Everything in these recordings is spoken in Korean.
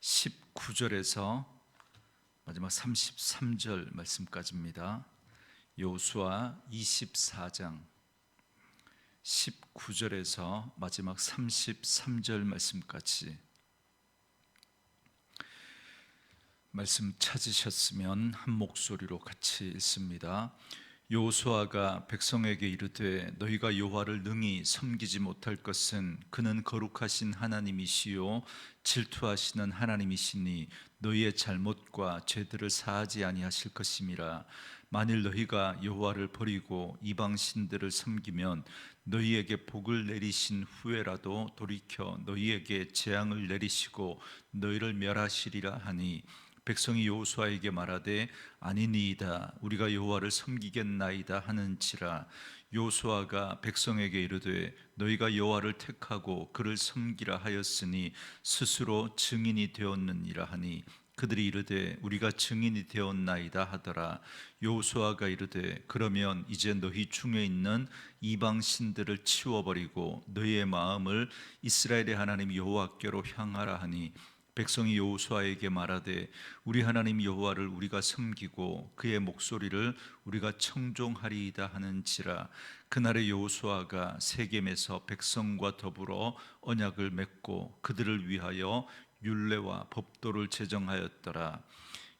19절에서 마지막 33절 말씀까지입니다. 여호수아 24장 19절에서 마지막 33절 말씀까지 말씀 찾으셨으면 한 목소리로 같이 읽습니다. 여호수아가 백성에게 이르되 너희가 여호와를 능히 섬기지 못할 것은 그는 거룩하신 하나님이시요 질투하시는 하나님이시니 너희의 잘못과 죄들을 사하지 아니하실 것임이라. 만일 너희가 여호와를 버리고 이방 신들을 섬기면 너희에게 복을 내리신 후에라도 돌이켜 너희에게 재앙을 내리시고 너희를 멸하시리라 하니 백성이 여호수아에게 말하되 아니니이다. 우리가 여호와를 섬기겠나이다 하는지라. 여호수아가 백성에게 이르되 너희가 여호와를 택하고 그를 섬기라 하였으니 스스로 증인이 되었느니라 하니 그들이 이르되 우리가 증인이 되었나이다 하더라. 여호수아가 이르되 그러면 이제 너희 중에 있는 이방 신들을 치워버리고 너희의 마음을 이스라엘의 하나님 여호와께로 향하라 하니 백성이 여호수아에게 말하되 우리 하나님 여호와를 우리가 섬기고 그의 목소리를 우리가 청종하리이다 하는지라. 그날의 여호수아가 세겜에서 백성과 더불어 언약을 맺고 그들을 위하여 율례와 법도를 제정하였더라.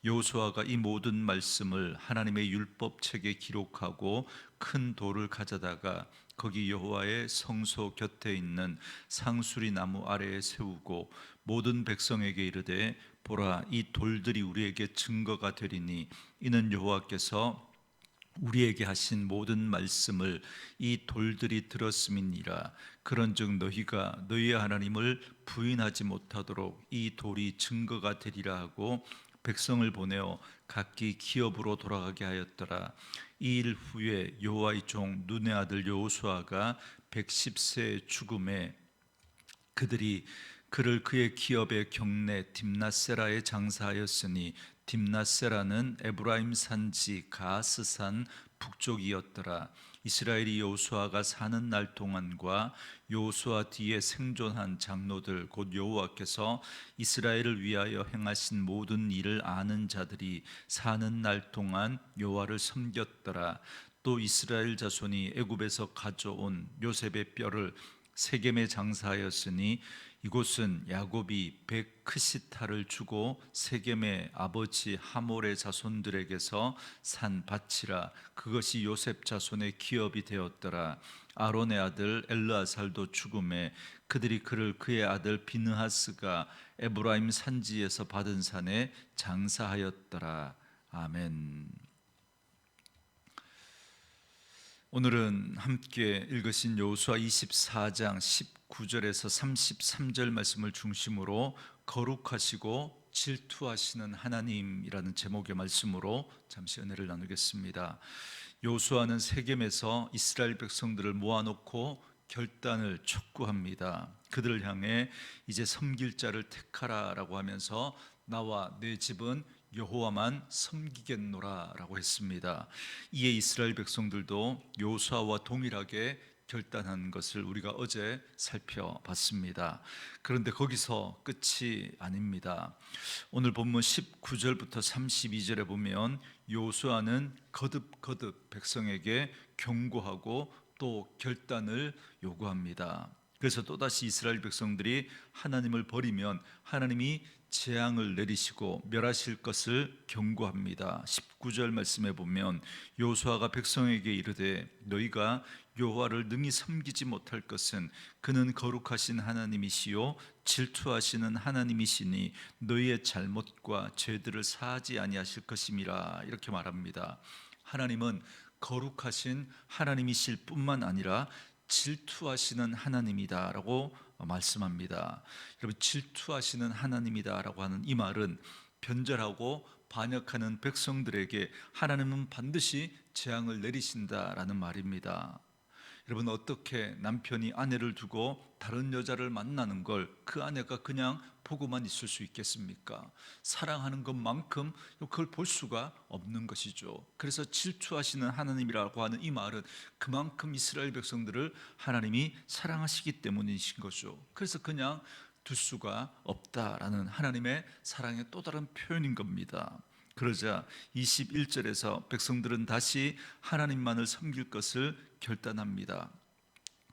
여호수아가 이 모든 말씀을 하나님의 율법 책에 기록하고 큰 돌을 가져다가 거기 여호와의 성소 곁에 있는 상수리 나무 아래에 세우고 모든 백성에게 이르되 보라 이 돌들이 우리에게 증거가 되리니 이는 여호와께서 우리에게 하신 모든 말씀을 이 돌들이 들었음이니라. 그런즉 너희가 너희의 하나님을 부인하지 못하도록 이 돌이 증거가 되리라 하고 백성을 보내어 각기 기업으로 돌아가게 하였더라. 이 일 후에 여호와의 종 눈의 아들 여호수아가 110세 죽음에 그들이 그를 그의 기업의 경내 딥나세라에 장사하였으니 딥나세라는 에브라임 산지 가스산 북쪽이었더라. 이스라엘이 여호수아가 사는 날 동안과 여호수아 뒤에 생존한 장로들 곧 여호와께서 이스라엘을 위하여 행하신 모든 일을 아는 자들이 사는 날 동안 여호와를 섬겼더라. 또 이스라엘 자손이 애굽에서 가져온 요셉의 뼈를 세겜에 장사하였으니 이곳은 야곱이 백크시타를 주고 세겜의 아버지 하몰의 자손들에게서 산 밭이라 그것이 요셉 자손의 기업이 되었더라 아론의 아들 엘르아살도 죽음에 그들이 그를 그의 아들 비느하스가 에브라임 산지에서 받은 산에 장사하였더라 아멘. 오늘은 함께 읽으신 여호수아 24장 19절에서 33절 말씀을 중심으로 거룩하시고 질투하시는 하나님이라는 제목의 말씀으로 잠시 은혜를 나누겠습니다. 여호수아는 세겜에서 이스라엘 백성들을 모아놓고 결단을 촉구합니다. 그들을 향해 이제 섬길 자를 택하라라고 하면서 나와 내 집은 여호와만 섬기겠노라라고 했습니다. 이에 이스라엘 백성들도 요수아와 동일하게 결단한 것을 우리가 어제 살펴봤습니다. 그런데 거기서 끝이 아닙니다. 오늘 본문 19절부터 32절에 보면 요수아는 거듭거듭 백성에게 경고하고 또 결단을 요구합니다. 그래서 또다시 이스라엘 백성들이 하나님을 버리면 하나님이 재앙을 내리시고 멸하실 것을 경고합니다. 19절 말씀에 보면 요수아가 백성에게 이르되 너희가 여호와를 능히 섬기지 못할 것은 그는 거룩하신 하나님이시요 질투하시는 하나님이시니 너희의 잘못과 죄들을 사하지 아니하실 것임이라 이렇게 말합니다. 하나님은 거룩하신 하나님이실 뿐만 아니라 질투하시는 하나님이다라고 말씀합니다. 여러분 질투하시는 하나님이다라고 하는 이 말은 변절하고 반역하는 백성들에게 하나님은 반드시 재앙을 내리신다라는 말입니다. 여러분 어떻게 남편이 아내를 두고 다른 여자를 만나는 걸 그 아내가 그냥 보고만 있을 수 있겠습니까? 사랑하는 것만큼 그걸 볼 수가 없는 것이죠. 그래서 질투하시는 하나님이라고 하는 이 말은 그만큼 이스라엘 백성들을 하나님이 사랑하시기 때문이신 거죠. 그래서 그냥 둘 수가 없다라는 하나님의 사랑의 또 다른 표현인 겁니다. 그러자 21절에서 백성들은 다시 하나님만을 섬길 것을 결단합니다.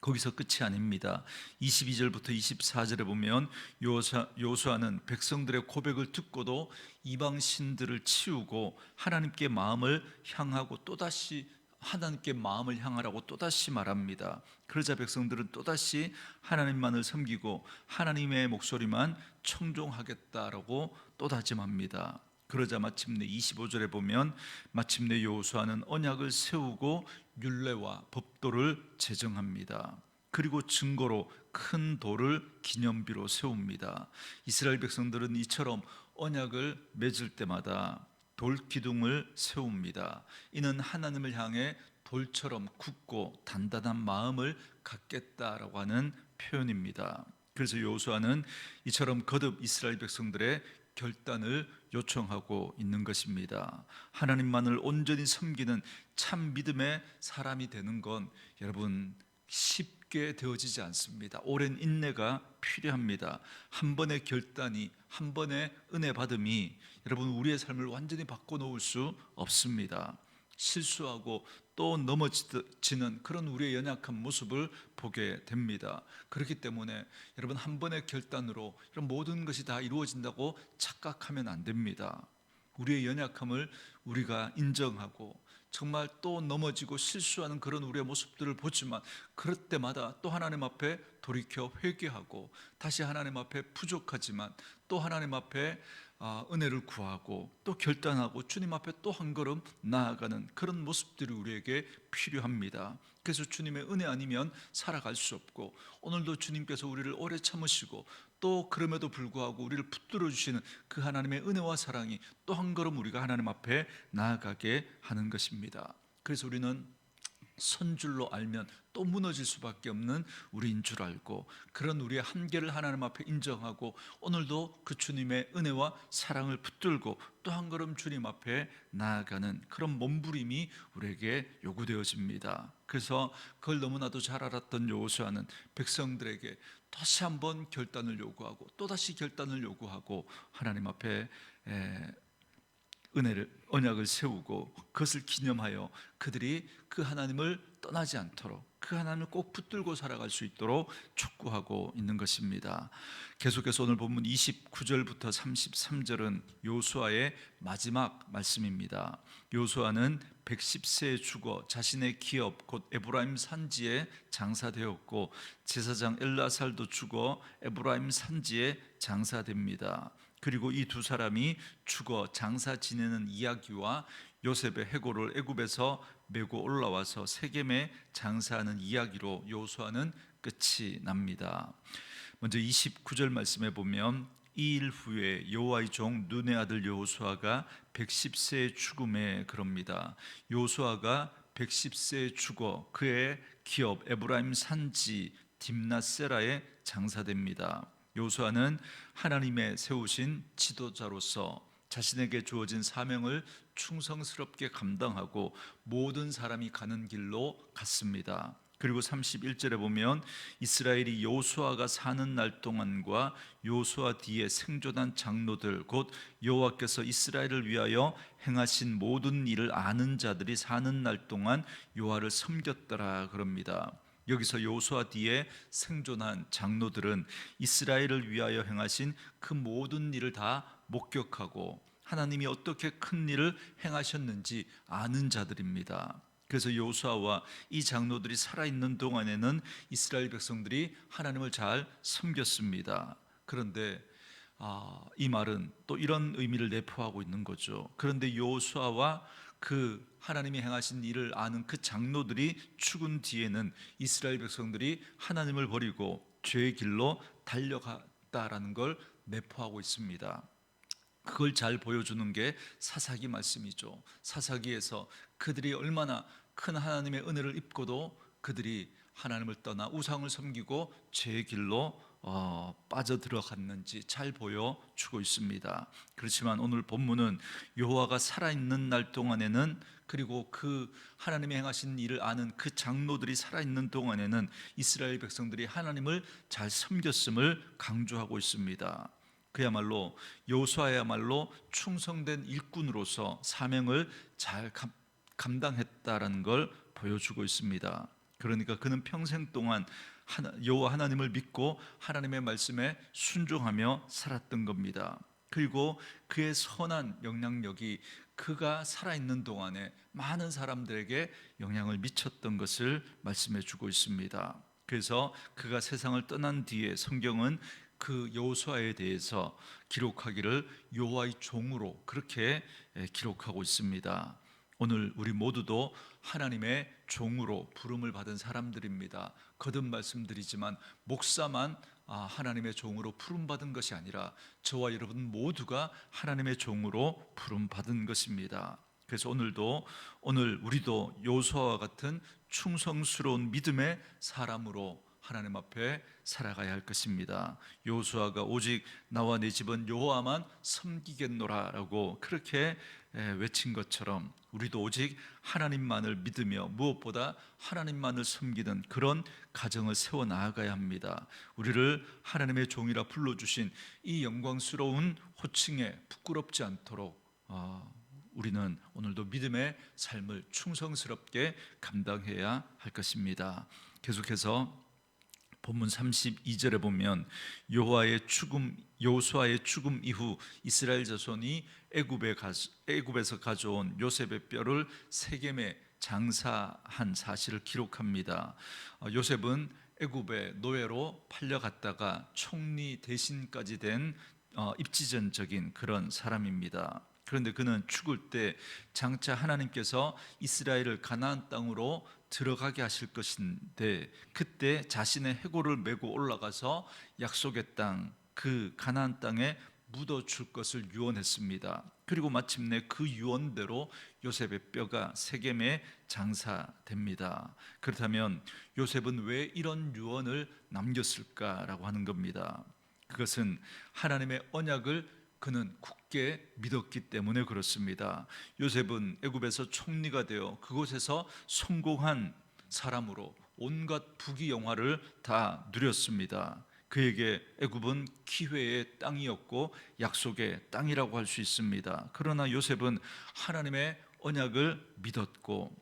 거기서 끝이 아닙니다. 22절부터 24절에 보면 요사, 요수아 는 백성들의 고백을 듣고도 이방 신들을 치우고 하나님께 마음을 향하고 또다시 하나님께 마음을 향하라고 또다시 말합니다. 그러자 백성들은 또다시 하나님만을 섬기고 하나님의 목소리만 청종하겠다라고 또 다짐합니다. 그러자 마침내 25절에 보면 마침내 여호수아는 언약을 세우고 율례와 법도를 제정합니다. 그리고 증거로 큰 돌을 기념비로 세웁니다. 이스라엘 백성들은 이처럼 언약을 맺을 때마다 돌 기둥을 세웁니다. 이는 하나님을 향해 돌처럼 굳고 단단한 마음을 갖겠다라고 하는 표현입니다. 그래서 여호수아는 이처럼 거듭 이스라엘 백성들의 결단을 요청하고 있는 것입니다. 하나님만을 온전히 섬기는 참 믿음의 사람이 되는 건 여러분 쉽게 되어지지 않습니다. 오랜 인내가 필요합니다. 한 번의 결단이 한 번의 은혜 받음이 여러분 우리의 삶을 완전히 바꿔 놓을 수 없습니다. 실수하고 또 넘어지는 그런 우리의 연약한 모습을 보게 됩니다. 그렇기 때문에 여러분 한 번의 결단으로 이런 모든 것이 다 이루어진다고 착각하면 안 됩니다. 우리의 연약함을 우리가 인정하고 정말 또 넘어지고 실수하는 그런 우리의 모습들을 보지만 그럴 때마다 또 하나님 앞에 돌이켜 회개하고 다시 하나님 앞에 부족하지만 또 하나님 앞에 아, 은혜를 구하고 또 결단하고 주님 앞에 또 한 걸음 나아가는 그런 모습들이 우리에게 필요합니다. 그래서 주님의 은혜 아니면 살아갈 수 없고 오늘도 주님께서 우리를 오래 참으시고 또 그럼에도 불구하고 우리를 붙들어 주시는 그 하나님의 은혜와 사랑이 또 한 걸음 우리가 하나님 앞에 나아가게 하는 것입니다. 그래서 우리는 선줄로 알면 또 무너질 수밖에 없는 우리인 줄 알고 그런 우리의 한계를 하나님 앞에 인정하고 오늘도 그 주님의 은혜와 사랑을 붙들고 또 한 걸음 주님 앞에 나아가는 그런 몸부림이 우리에게 요구되어집니다. 그래서 그걸 너무나도 잘 알았던 여호수아는 백성들에게 다시 한번 결단을 요구하고 또 다시 결단을 요구하고 하나님 앞에 은혜를 언약을 세우고 그것을 기념하여 그들이 그 하나님을 떠나지 않도록 그 하나님을 꼭 붙들고 살아갈 수 있도록 촉구하고 있는 것입니다. 계속해서 오늘 본문 29절부터 33절은 요수아의 마지막 말씀입니다. 요수아는 110세에 죽어 자신의 기업 곧 에브라임 산지에 장사되었고 제사장 엘라살도 죽어 에브라임 산지에 장사됩니다. 그리고 이 두 사람이 죽어 장사 지내는 이야기와 요셉의 해고를 애굽에서 메고 올라와서 세겜에 장사하는 이야기로 요수아는 끝이 납니다. 먼저 29절 말씀에 보면 이 일 후에 여호와의 종 눈의 아들 여호수아가 110세의 죽음에 그럽니다. 여호수아가 110세에 죽어 그의 기업 에브라임 산지 딥나세라에 장사됩니다. 요수아는 하나님의 세우신 지도자로서 자신에게 주어진 사명을 충성스럽게 감당하고 모든 사람이 가는 길로 갔습니다. 그리고 31절에 보면 이스라엘이 요수아가 사는 날 동안과 요수아 뒤에 생존한 장로들 곧 여호와께서 이스라엘을 위하여 행하신 모든 일을 아는 자들이 사는 날 동안 요하를 섬겼더라 그럽니다. 여기서 여호수아 뒤에 생존한 장로들은 이스라엘을 위하여 행하신 그 모든 일을 다 목격하고 하나님이 어떻게 큰 일을 행하셨는지 아는 자들입니다. 그래서 여호수아와 이 장로들이 살아 있는 동안에는 이스라엘 백성들이 하나님을 잘 섬겼습니다. 그런데 아, 이 말은 또 이런 의미를 내포하고 있는 거죠. 그런데 여호수아와 그 하나님이 행하신 일을 아는 그 장로들이 죽은 뒤에는 이스라엘 백성들이 하나님을 버리고 죄의 길로 달려갔다라는 걸 내포하고 있습니다. 그걸 잘 보여주는 게 사사기 말씀이죠. 사사기에서 그들이 얼마나 큰 하나님의 은혜를 입고도 그들이 하나님을 떠나 우상을 섬기고 죄의 길로 어, 빠져들어갔는지 잘 보여주고 있습니다. 그렇지만 오늘 본문은 여호와가 살아있는 날 동안에는 그리고 그 하나님이 행하신 일을 아는 그 장로들이 살아있는 동안에는 이스라엘 백성들이 하나님을 잘 섬겼음을 강조하고 있습니다. 그야말로 여호수아야말로 충성된 일꾼으로서 사명을 잘 감, 감당했다라는 걸 보여주고 있습니다. 그러니까 그는 평생 동안 여호와 하나님을 믿고 하나님의 말씀에 순종하며 살았던 겁니다. 그리고 그의 선한 영향력이 그가 살아있는 동안에 많은 사람들에게 영향을 미쳤던 것을 말씀해 주고 있습니다. 그래서 그가 세상을 떠난 뒤에 성경은 그 여호수아에 대해서 기록하기를 여호와의 종으로 그렇게 기록하고 있습니다. 오늘 우리 모두도 하나님의 종으로 부름을 받은 사람들입니다. 거듭 말씀드리지만 목사만 아, 하나님의 종으로 부름 받은 것이 아니라 저와 여러분 모두가 하나님의 종으로 부름 받은 것입니다. 그래서 오늘도 오늘 우리도 요수아와 같은 충성스러운 믿음의 사람으로 하나님 앞에 살아가야 할 것입니다. 요수아가 오직 나와 내 집은 여호와만 섬기겠노라라고 그렇게 외친 것처럼 우리도 오직 하나님만을 믿으며 무엇보다 하나님만을 섬기는 그런 가정을 세워 나아가야 합니다. 우리를 하나님의 종이라 불러 주신 이 영광스러운 호칭에 부끄럽지 않도록 어, 우리는 오늘도 믿음의 삶을 충성스럽게 감당해야 할 것입니다. 계속해서 본문 32절에 보면 여호와의 죽음 여호수아의 죽음 이후 이스라엘 자손이 애굽에 가, 애굽에서 가져온 요셉의 뼈를 세겜에 장사한 사실을 기록합니다. 어, 요셉은 애굽의 노예로 팔려갔다가 총리 대신까지 된 어, 입지전적인 그런 사람입니다. 그런데 그는 죽을 때 장차 하나님께서 이스라엘을 가나안 땅으로 들어가게 하실 것인데 그때 자신의 해골을 메고 올라가서 약속의 땅 그 가나안 땅에 묻어 줄 것을 유언했습니다. 그리고 마침내 그 유언대로 요셉의 뼈가 세겜에 장사됩니다. 그렇다면 요셉은 왜 이런 유언을 남겼을까라고 하는 겁니다. 그것은 하나님의 언약을 그는 굳게 믿었기 때문에 그렇습니다. 요셉은 애굽에서 총리가 되어 그곳에서 성공한 사람으로 온갖 부귀 영화를 다 누렸습니다. 그에게 애굽은 기회의 땅이었고 약속의 땅이라고 할 수 있습니다. 그러나 요셉은 하나님의 언약을 믿었고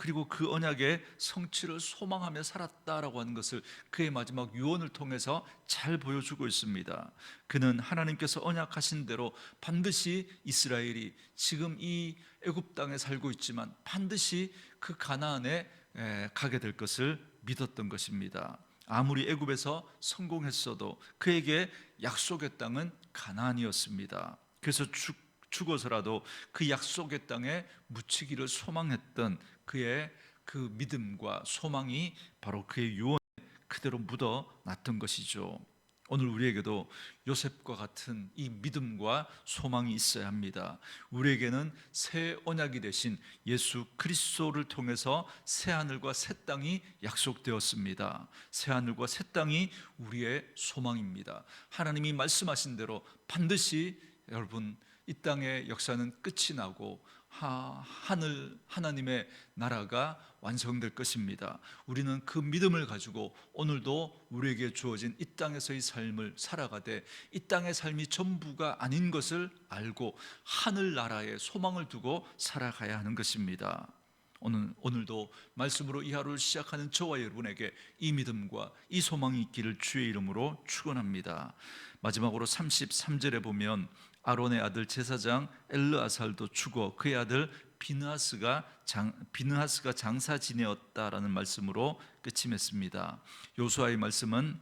그리고 그 언약의 성취를 소망하며 살았다라고 하는 것을 그의 마지막 유언을 통해서 잘 보여주고 있습니다. 그는 하나님께서 언약하신 대로 반드시 이스라엘이 지금 이 애굽 땅에 살고 있지만 반드시 그 가나안에 가게 될 것을 믿었던 것입니다. 아무리 애굽에서 성공했어도 그에게 약속의 땅은 가나안이었습니다. 그래서 죽 죽어서라도 그 약속의 땅에 묻히기를 소망했던 그의 그 믿음과 소망이 바로 그의 유언에 그대로 묻어 놨던 것이죠. 오늘 우리에게도 요셉과 같은 이 믿음과 소망이 있어야 합니다. 우리에게는 새 언약이 되신 예수 그리스도를 통해서 새 하늘과 새 땅이 약속되었습니다. 새 하늘과 새 땅이 우리의 소망입니다. 하나님이 말씀하신 대로 반드시 여러분 이 땅의 역사는 끝이 나고 하, 하늘 하나님의 나라가 완성될 것입니다. 우리는 그 믿음을 가지고 오늘도 우리에게 주어진 이 땅에서의 삶을 살아가되 이 땅의 삶이 전부가 아닌 것을 알고 하늘 나라에 소망을 두고 살아가야 하는 것입니다. 오늘 오늘도 말씀으로 이 하루를 시작하는 저와 여러분에게 이 믿음과 이 소망이 있기를 주의 이름으로 축원합니다. 마지막으로 33절에 보면 아론의 아들 제사장 엘르아살도 죽어 그의 아들 비느하스가 장 비느하스가 장사 지내었다라는 말씀으로 끝이 맺습니다. 요수아의 말씀은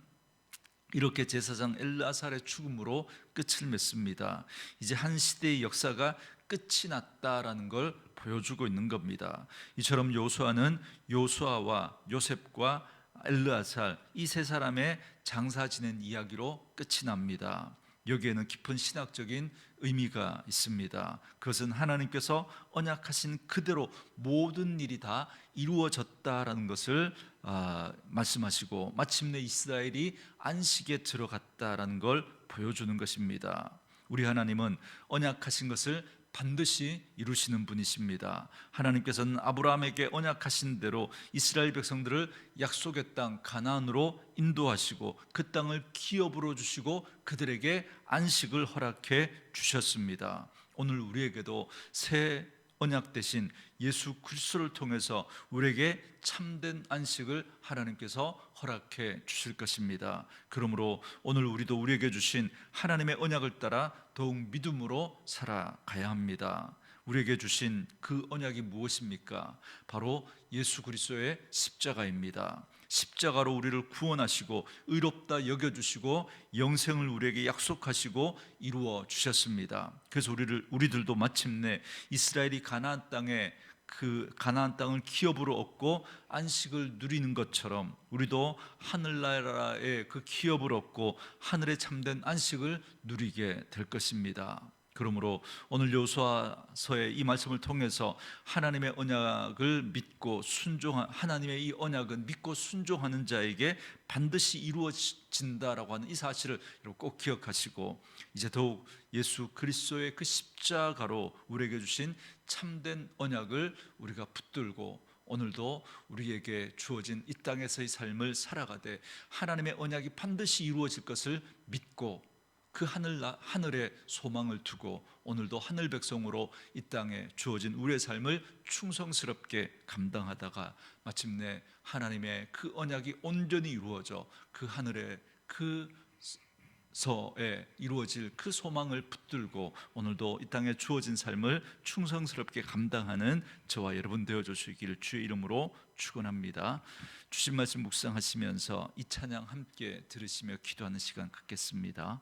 이렇게 제사장 엘르아살의 죽음으로 끝을 맺습니다. 이제 한 시대의 역사가 끝이 났다라는 걸 보여주고 있는 겁니다. 이처럼 요수아는 요수아와 요셉과 엘르아살 이 세 사람의 장사 지낸 이야기로 끝이 납니다. 여기에는 깊은 신학적인 의미가 있습니다. 그것은 하나님께서 언약하신 그대로 모든 일이 다 이루어졌다라는 것을 아, 말씀하시고 마침내 이스라엘이 안식에 들어갔다라는 걸 보여주는 것입니다. 우리 하나님은 언약하신 것을 반드시 이루시는 분이십니다. 하나님께서는 아브라함에게 언약하신 대로 이스라엘 백성들을 약속의 땅 가나안으로 인도하시고 그 땅을 기업으로 주시고 그들에게 안식을 허락해 주셨습니다. 오늘 우리에게도 새 언약 대신 예수 그리스도를 통해서 우리에게 참된 안식을 하나님께서 허락해 주실 것입니다. 그러므로 오늘 우리도 우리에게 주신 하나님의 언약을 따라 더욱 믿음으로 살아가야 합니다. 우리에게 주신 그 언약이 무엇입니까? 바로 예수 그리스도의 십자가입니다. 십자가로 우리를 구원하시고 의롭다 여겨 주시고 영생을 우리에게 약속하시고 이루어 주셨습니다. 그래서 우리를 우리들도 마침내 이스라엘이 가나안 땅에 그 가나안 땅을 기업으로 얻고 안식을 누리는 것처럼 우리도 하늘나라의 그 기업을 얻고 하늘에 참된 안식을 누리게 될 것입니다. 그러므로 오늘 요수아서의 이 말씀을 통해서 하나님의 언약을 믿고 순종한 하나님의 이 언약은 믿고 순종하는 자에게 반드시 이루어진다라고 하는 이 사실을 여러분 꼭 기억하시고 이제 더욱 예수 그리스도의 그 십자가로 우리에게 주신 참된 언약을 우리가 붙들고 오늘도 우리에게 주어진 이 땅에서의 삶을 살아가되 하나님의 언약이 반드시 이루어질 것을 믿고 그 하늘 하늘에 소망을 두고 오늘도 하늘 백성으로 이 땅에 주어진 우리의 삶을 충성스럽게 감당하다가 마침내 하나님의 그 언약이 온전히 이루어져 그 하늘에 그 서에 이루어질 그 소망을 붙들고 오늘도 이 땅에 주어진 삶을 충성스럽게 감당하는 저와 여러분 되어 주시기를 주의 이름으로 축원합니다. 주신 말씀 묵상하시면서 이 찬양 함께 들으시며 기도하는 시간 갖겠습니다.